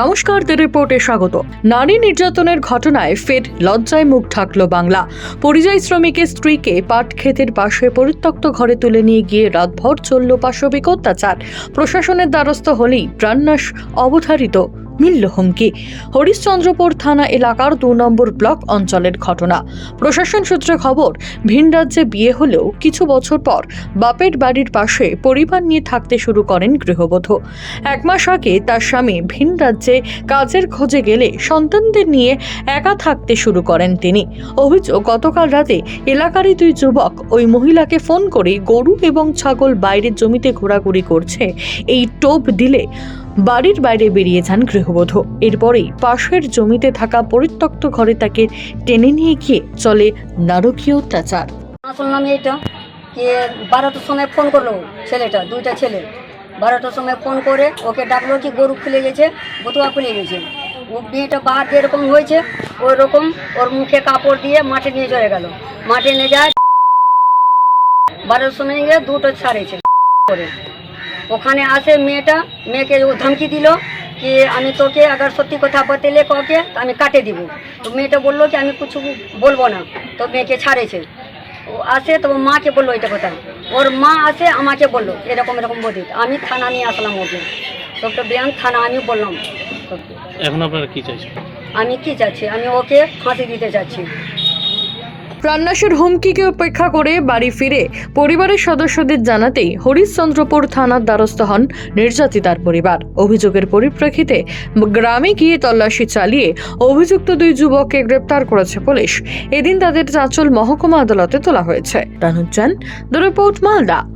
নমস্কার দ্য রিপোর্টে স্বাগত। নারী নির্যাতনের ঘটনায় ফের লজ্জায় মুখ ঢাকল বাংলা। পরিযায়ী শ্রমিকের স্ত্রীকে পাট ক্ষেতের পাশে পরিত্যক্ত ঘরে তুলে নিয়ে গিয়ে রাতভর চলল পাশবিক অত্যাচার। প্রশাসনের দ্বারস্থ হলেই প্রাণনাশ অবধারিত। মিলল হুমকি হরিশ্চন্দ্রপুর থানা এলাকার দু নম্বর ব্লক অঞ্চলের ঘটনা। প্রশাসন সূত্রে খবর, ভিন রাজ্যে বিয়ে হলেও কিছু বছর পর বাপের বাড়ির পাশে পরিবার নিয়ে থাকতে শুরু করেন গৃহবধূ। এক মাস আগে তার স্বামী ভিন রাজ্যে কাজের খোঁজে গেলে সন্তানদের নিয়ে একা থাকতে শুরু করেন তিনি। অভিযোগ, গতকাল রাতে এলাকারই দুই যুবক ওই মহিলাকে ফোন করে গরু এবং ছাগল বাইরের জমিতে ঘোরাঘুরি করছে। এই টোপ দিলে বাড়ির বাইরে বেরিয়ে যান গৃহবধূ। এরপরেই পাশের জমিতে থাকা পরিত্যক্ত ঘরে তাকে টেনে নিয়ে গিয়ে চলে নারকীয় অত্যাচার। শুনলাম এইটা যে বারোটার সময় ফোন করল ছেলেটা, দুইটা ছেলে। বারোটার সময় ফোন করে ওকে ডাকলো কি গরু খুলে গেছে বতুয়া খুলে গেছে। ও মেয়েটা বাহার যেরকম হয়েছে ওই রকম ওর মুখে কাপড় দিয়ে মাঠে নিয়ে চলে গেল। মাঠে নিয়ে যায়, বারোটার সময় গিয়ে দুটো ছাড়েছে। করে ওখানে আসে মেয়েটা মেয়েকে ও ধমকি দিল কি আমি তোকে আবার সত্যি কথা বতেলে কাউকে তো আমি কাটে দিব। তো মেয়েটা বলল কি আমি কিছু বলব না তো মেয়েকে ছাড়েছে। ও আসে তো মাকে বলল এটা কথা। ওর মা আসে আমাকে বলল এরকম এরকম বলি আমি থানা নিয়ে আসলাম ওকে। সবটা বিয়ান থানা আমি বললাম। এখন আপনারা কি চাইছেন? আমি কি চাচ্ছি আমি ওকে ফাঁসি দিতে চাচ্ছি প্রাণনাশের হুমকিকে উপেক্ষা করে বাড়ি ফিরে পরিবারের সদস্যদের জানাতেই হরিশ্চন্দ্রপুর থানার দ্বারস্থ হন নির্যাতিতার পরিবার। অভিযোগের পরিপ্রেক্ষিতে গ্রামে গিয়ে তল্লাশি চালিয়ে অভিযুক্ত দুই যুবককে গ্রেপ্তার করেছে পুলিশ। এদিন তাদের চাঁচল মহকুমা আদালতে তোলা হয়েছে। রানুজ্জান দ্য মালদা।